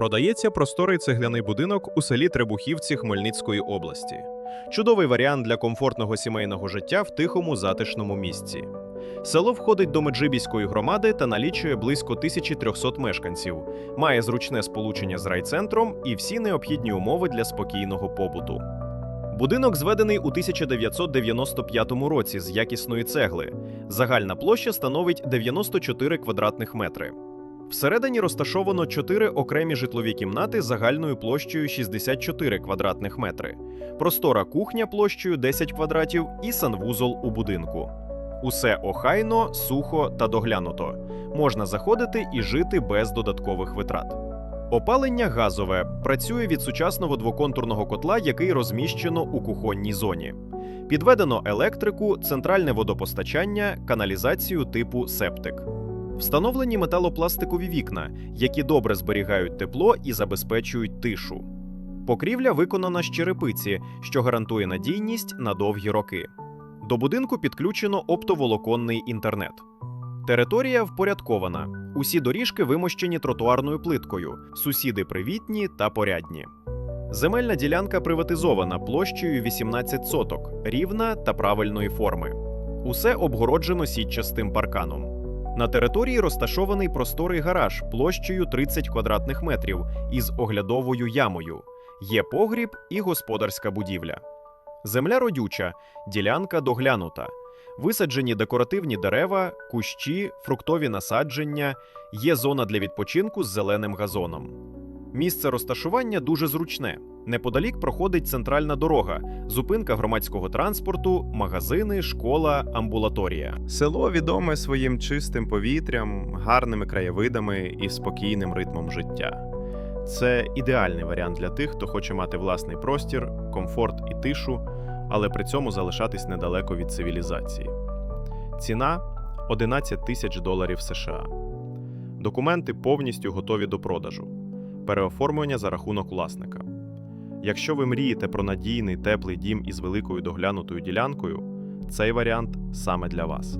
Продається просторий цегляний будинок у селі Требухівці Хмельницької області. Чудовий варіант для комфортного сімейного життя в тихому затишному місці. Село входить до Меджибіської громади та налічує близько 1300 мешканців, має зручне сполучення з райцентром і всі необхідні умови для спокійного побуту. Будинок зведений у 1995 році з якісної цегли. Загальна площа становить 94 квадратних метри. Всередині розташовано чотири окремі житлові кімнати загальною площею 64 квадратних метри, простора кухня площею 10 квадратів і санвузол у будинку. Усе охайно, сухо та доглянуто. Можна заходити і жити без додаткових витрат. Опалення газове працює від сучасного двоконтурного котла, який розміщено у кухонній зоні. Підведено електрику, центральне водопостачання, каналізацію типу септик. Встановлені металопластикові вікна, які добре зберігають тепло і забезпечують тишу. Покрівля виконана з черепиці, що гарантує надійність на довгі роки. До будинку підключено оптоволоконний інтернет. Територія впорядкована. Усі доріжки вимощені тротуарною плиткою, сусіди привітні та порядні. Земельна ділянка приватизована площею 18 соток, рівна та правильної форми. Усе обгороджено сітчастим парканом. На території розташований просторий гараж площею 30 квадратних метрів із оглядовою ямою. Є погріб і господарська будівля. Земля родюча, ділянка доглянута. Висаджені декоративні дерева, кущі, фруктові насадження, є зона для відпочинку з зеленим газоном. Місце розташування дуже зручне. Неподалік проходить центральна дорога, зупинка громадського транспорту, магазини, школа, амбулаторія. Село відоме своїм чистим повітрям, гарними краєвидами і спокійним ритмом життя. Це ідеальний варіант для тих, хто хоче мати власний простір, комфорт і тишу, але при цьому залишатись недалеко від цивілізації. Ціна 11 тисяч доларів США. Документи повністю готові до продажу. Переоформлення за рахунок власника. Якщо ви мрієте про надійний теплий дім із великою доглянутою ділянкою, цей варіант саме для вас.